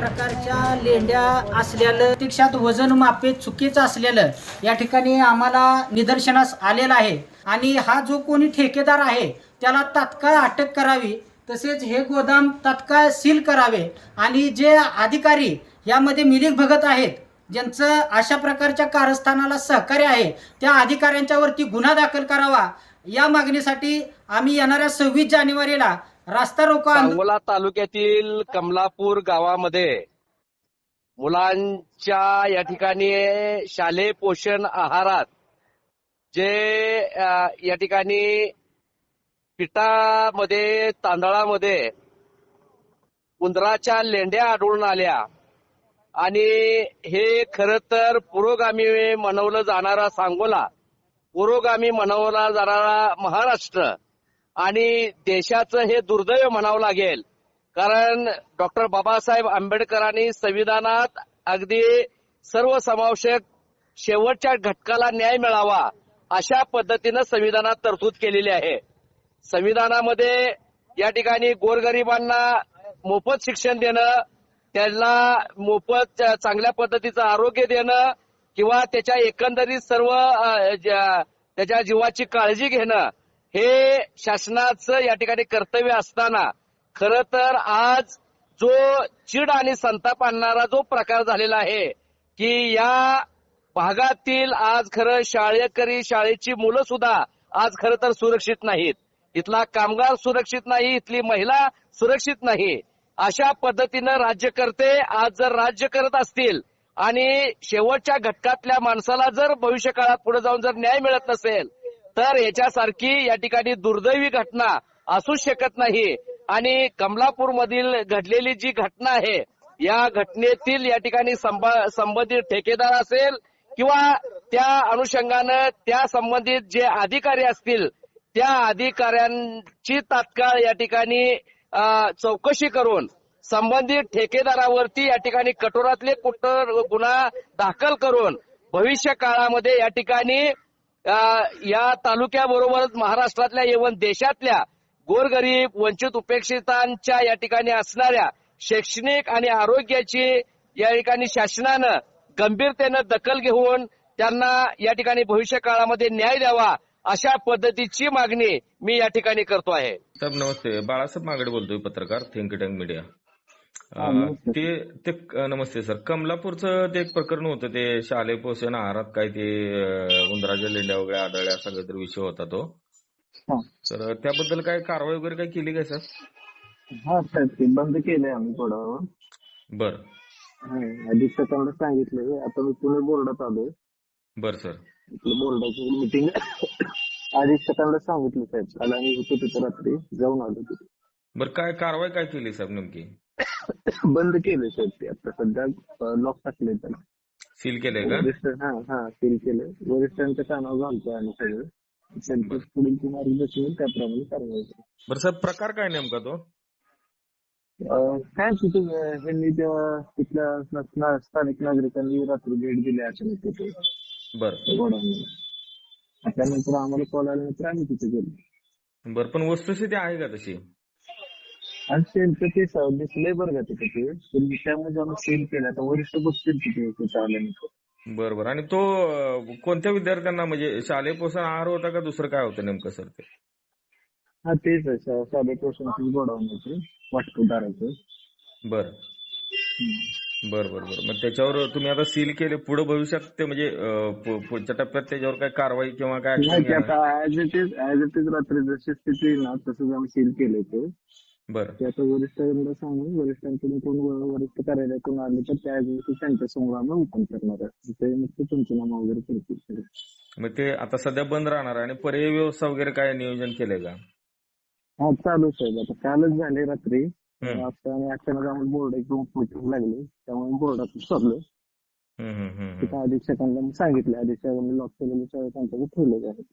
प्रकारच्या लेंड्या असलेलं प्रत्यक्षात वजन मापे चुकीचं असलेलं या ठिकाणी आम्हाला निदर्शनास आलेलं आहे. आणि हा जो कोणी ठेकेदार आहे त्याला तात्काळ अटक करावी तसेच हे गोदाम तात्काळ सील करावे. आणि जे अधिकारी यामध्ये मिलिक भगत आहेत ज्यांचं अशा प्रकारच्या कारस्थानाला सहकार्य आहे त्या अधिकाऱ्यांच्यावरती गुन्हा दाखल करावा. या मागणीसाठी आम्ही येणाऱ्या सव्वीस जानेवारीला रास्ता रोको सांगोला तालुक्यातील कमलापूर गावामध्ये मुलांच्या या ठिकाणी शालेय पोषण आहारात जे या ठिकाणी पिठामध्ये तांदळामध्ये उंदराच्या लेंड्या आढळून आल्या. आणि हे खर तर पुरोगामी म्हणवलं जाणारा सांगोला पुरोगामी म्हणवला जाणारा महाराष्ट्र. आणि देशाचं हे दुर्दैव म्हणावं लागेल. कारण डॉक्टर बाबासाहेब आंबेडकरांनी संविधानात अगदी सर्वसमावेशक शेवटच्या घटकाला न्याय मिळावा अशा पद्धतीनं संविधानात तरतूद केलेली आहे. संविधानामध्ये या ठिकाणी गोरगरिबांना मोफत शिक्षण देणं त्यांना मोफत चांगल्या पद्धतीचं आरोग्य देणं किंवा त्याच्या एकंदरीत सर्व त्याच्या जीवाची काळजी घेणं हे शासनाचं या ठिकाणी कर्तव्य असताना खर तर आज जो चिड आणि संताप आणणारा जो प्रकार झालेला आहे की या भागातील आज खरं शाळेकरी शाळेची मुलं सुद्धा आज खरं तर सुरक्षित नाहीत. इथला कामगार सुरक्षित नाही इथली महिला सुरक्षित नाही. अशा पद्धतीनं राज्यकर्ते आज जर राज्य करत असतील आणि शेवटच्या घटकातल्या माणसाला जर भविष्य काळात पुढे जाऊन जर न्याय मिळत नसेल तर याच्यासारखी या ठिकाणी दुर्दैवी घटना असूच शकत नाही. आणि कमलापूर मधील घडलेली जी घटना आहे या घटनेतील या ठिकाणी संबंधित ठेकेदार असेल किंवा त्या अनुषंगानं त्या संबंधित जे अधिकारी असतील त्या अधिकाऱ्यांची तात्काळ या ठिकाणी चौकशी करून संबंधित ठेकेदारावरती या ठिकाणी कठोरातले कुठं गुन्हा दाखल करून भविष्य काळामध्ये या ठिकाणी या तालुक्याबरोबरच महाराष्ट्रातल्या एवं देशातल्या गोरगरीब वंचित उपेक्षितांच्या या ठिकाणी असणाऱ्या शैक्षणिक आणि आरोग्याची या ठिकाणी शासनानं गंभीरतेनं दखल घेऊन त्यांना या ठिकाणी भविष्य काळामध्ये न्याय द्यावा अशा पद्धतीची मागणी मी या ठिकाणी करतो आहे. नमस्ते. बाळासाहेब मागडे बोलतोय पत्रकार थिंक टँक मीडिया. ते ते नमस्ते सर. कमलापूरचं ते एक प्रकरण होतं ते शालेय पोषण आहारात काय ते उंदराच्या लेंड्या वगैरे आढळल्या असा काहीतरी विषय होता तो. तर त्याबद्दल काय कारवाई वगैरे काय केली काय सर? हा साहेब ते बंद केलंय आम्ही थोडं बर. अधीक्षकांना सांगितलंय आता मी पुणे बोर्डात आलोय. बर सर. बोर्डाची मिटिंग अधीक्षकांना सांगितलं साहेब. काल आम्ही होतो तिथे रात्री जाऊन आलो तिथे. बर काय कारवाई काय केली साहेब नेमकी? बंद केलंय साहेब ते आता सध्या लॉक टाकले त्याला. सील केलंय का? वरिष्ठ हा हा सील केलंय. वरिष्ठांच्या कानावर घालतोय आम्ही सगळं. त्यांचं पुढील जी मार्गदर्शन होईल त्याप्रमाणे कारवाई करू. बर साहेब प्रकार काय नेमका तो? अं, काय तिथे ह्यांनी तेव्हा तिथल्या ना- ना- स्थानिक नागरिकांनी रात्री भेट दिली अचानक तिथे. बर. गोडाऊनला. त्यानंतर आम्हाला कॉल आल्यानंतर आम्ही तिथे गेलो. बर पण वस्तुस्थिती आहे का तशी? आणि त्यांचं ते दिसलंय बरं का तिथे ते? पण त्यामध्ये आम्ही सेल केलं आता वरिष्ठ बसतील तिथे बर बर आणि तो कोणत्या विद्यार्थ्यांना म्हणजे शालेय पोषण आहार होता का दुसरं काय होतं नेमकं सर ते? हा तेच आहे. पोषणचीच गोडाऊन होते. वाटपूदाराचं बर. बर बर बर. मग त्याच्यावर तुम्ही आता सील केले. पुढे भविष्यात ते म्हणजे पुढच्या टप्प्यात त्याच्यावर काय कारवाई किंवा काय ते as it is as it is रात्री जशी स्थिती ना तसंच आम्ही सील केलंय ते. ते आता वरिष्ठांना सांगून वरिष्ठांकडून कोण व- वरिष्ठ कार्यालयातून आले तर त्या दिवशी त्यांच्यासमोर आम्ही ओपन करणार आहे. ते नुसतं पंचनामा वगैरे करतील. मग ते आता सध्या बंद राहणार आहे आणि पर्यायी व्यवस्था वगैरे काय नियोजन केलंय का? हा चालू साहेब आता कालच झाले रात्री. आता आणि अचानक आम्हाला बोर्ड एकदम मीटिंग लागली. त्यामुळे बोर्डात हम्म. तिथं अधीक्षकांना मी सांगितलं. अधीक्षकांनी लॉक केलेले सगळे त्यांच्याकडे ठेवले आहेत